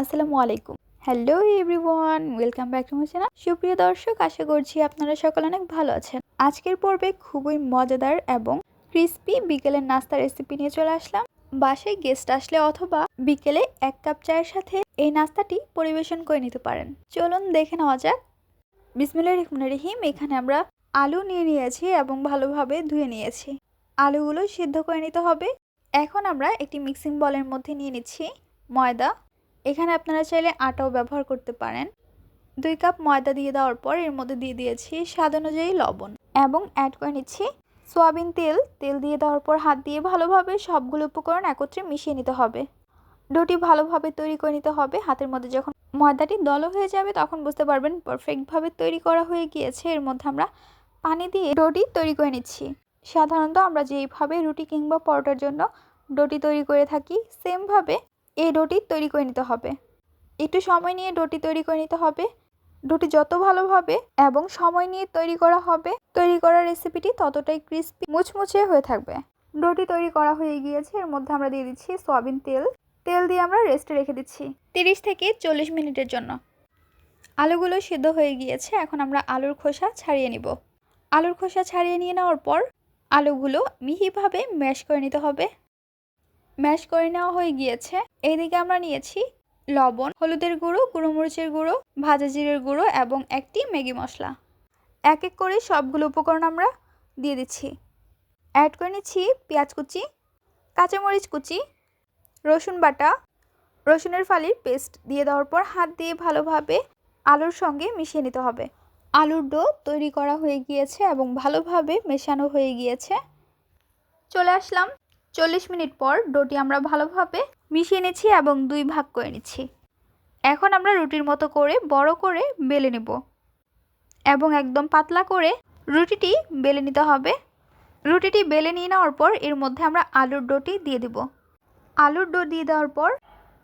আসসালামু আলাইকুম। Hello everyone welcome back to my সুপ্রিয় দর্শক, আশা করছি আপনারা সকলে অনেক ভালো আছেন। আজকের পর্বে খুবই মজাদার এবং ক্রিস্পি বিকেলের নাস্তা রেসিপি নিয়ে চলে আসলাম। বাসায় গেস্ট আসলে অথবা বিকেলে এক কাপ চায়ের সাথে এই নাস্তাটি পরিবেশন করে নিতে পারেন। চলুন দেখে নেওয়া যাক। বিসমিল্লাহ রহমান রহিম, এখানে আমরা আলু নিয়ে নিয়েছি এবং ভালোভাবে ধুয়ে নিয়েছি। আলুগুলো সিদ্ধ করে নিতে হবে। এখন আমরা একটি মিক্সিং বলের মধ্যে নিয়ে নিচ্ছি ময়দা। এখানে আপনারা চাইলে আটাও ব্যবহার করতে পারেন। দুই কাপ ময়দা দিয়ে দেওয়ার পর এর মধ্যে দিয়ে দিয়েছি স্বাদ অনুযায়ী লবণ এবং অ্যাড করে নিচ্ছি সোয়াবিন তেল। তেল দিয়ে দেওয়ার পর হাত দিয়ে ভালোভাবে সবগুলো উপকরণ একত্রে মিশিয়ে নিতে হবে। ডোটি ভালোভাবে তৈরি করে নিতে হবে। হাতের মধ্যে যখন ময়দাটি দল হয়ে যাবে তখন বুঝতে পারবেন পারফেক্টভাবে তৈরি করা হয়ে গিয়েছে। এর মধ্যে আমরা পানি দিয়ে ডোটি তৈরি করে নিচ্ছি। সাধারণত আমরা যেইভাবে রুটি কিংবা পরোটার জন্য ডোটি তৈরি করে থাকি, সেমভাবে এই ডোটি তৈরি করে নিতে হবে। একটু সময় নিয়ে ডোটি তৈরি করে নিতে হবে। ডোটি যত ভালোভাবে এবং সময় নিয়ে তৈরি করা হবে, তৈরি করা রেসিপিটি ততটাই ক্রিস্পি মুচমুচে হয়ে থাকবে। ডোটি তৈরি করা হয়ে গিয়েছে, এর মধ্যে আমরা দিয়ে দিচ্ছি সয়াবিন তেল। তেল দিয়ে আমরা রেস্টে রেখে দিচ্ছি তিরিশ থেকে চল্লিশ মিনিটের জন্য। আলুগুলো সিদ্ধ হয়ে গিয়েছে, এখন আমরা আলুর খোসা ছাড়িয়ে নিব। আলুর খোসা ছাড়িয়ে নিয়ে নেওয়ার পর আলুগুলো মিহিভাবে ম্যাশ করে নিতে হবে। ম্যাশ করে নেওয়া হয়ে গিয়েছে। এইদিকে আমরা নিয়েছি লবণ, হলুদের গুঁড়ো গুঁড়ো মরিচের গুঁড়ো, ভাজা জিরের গুঁড়ো এবং একটি ম্যাগি মশলা। এক এক করে সবগুলো উপকরণ আমরা দিয়ে দিচ্ছি। অ্যাড করে নিচ্ছি পেঁয়াজ কুচি, কাঁচামরিচ কুচি, রসুন বাটা। রসুনের ফালির পেস্ট দিয়ে দেওয়ার পর হাত দিয়ে ভালোভাবে আলুর সঙ্গে মিশিয়ে নিতে হবে। আলুর ডো তৈরি করা হয়ে গিয়েছে এবং ভালোভাবে মেশানো হয়ে গিয়েছে। চলে আসলাম চল্লিশ মিনিট পর ডোটি আমরা ভালোভাবে মিশিয়ে নিচ্ছি এবং দুই ভাগ করে নিচ্ছি। এখন আমরা রুটির মতো করে বড় করে বেলে নেব এবং একদম পাতলা করে রুটিটি বেলে নিতে হবে। রুটিটি বেলে নিয়ে নেওয়ার পর এর মধ্যে আমরা আলুর ডোটি দিয়ে দেব। আলুর ডো দিয়ে দেওয়ার পর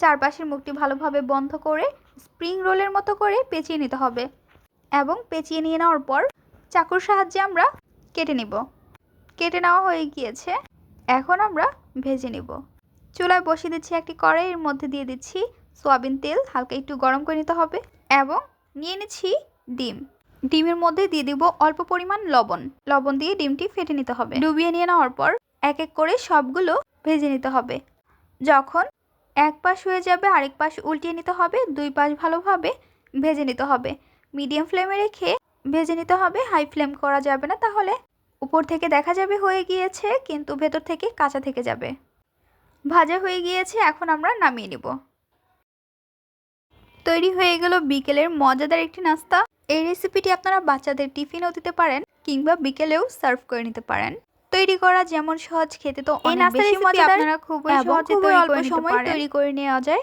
চারপাশের মুখটি ভালোভাবে বন্ধ করে স্প্রিং রোলের মতো করে পেঁচিয়ে নিতে হবে এবং পেঁচিয়ে নিয়ে নেওয়ার পর চাকুর সাহায্যে আমরা কেটে নিব। কেটে নেওয়া হয়ে গিয়েছে। এখন আমরা ভেজে নেব। চুলায় বসিয়ে দিচ্ছি একটি কড়াইয়ের মধ্যে দিয়ে দিচ্ছি সয়াবিন তেল, হালকা একটু গরম করে নিতে হবে এবং নিয়ে নিচ্ছি ডিম। ডিমের মধ্যে দিয়ে দিব অল্প পরিমাণ লবণ। লবণ দিয়ে ডিমটি ফেটে নিতে হবে। ডুবিয়ে নিয়ে নেওয়ার পর এক এক করে সবগুলো ভেজে নিতে হবে। যখন এক পাশ হয়ে যাবে, আরেক পাশ উল্টিয়ে নিতে হবে, দুই পাশ ভালোভাবে ভেজে নিতে হবে। মিডিয়াম ফ্লেমে রেখে ভেজে নিতে হবে। হাই ফ্লেম করা যাবে না, তাহলে উপর থেকে দেখা যাবে হয়ে গিয়েছে কিন্তু ভেতর থেকে কাঁচা থেকে যাবে। ভাজা হয়ে গিয়েছে এখন আমরা নামিয়ে নিব। তৈরি হয়ে গেল বিকেলের মজাদার একটি নাস্তা। এই রেসিপিটি আপনারা বাচ্চাদের টিফিনও দিতে পারেন কিংবা বিকেলেও সার্ভ করে নিতে পারেন। তৈরি করা যেমন সহজ খেতে তো এই নাস্তা আপনারা খুবই এবং সহজে তৈরি করে নিতে সময় পারেন। তৈরি করে নেওয়া যায়।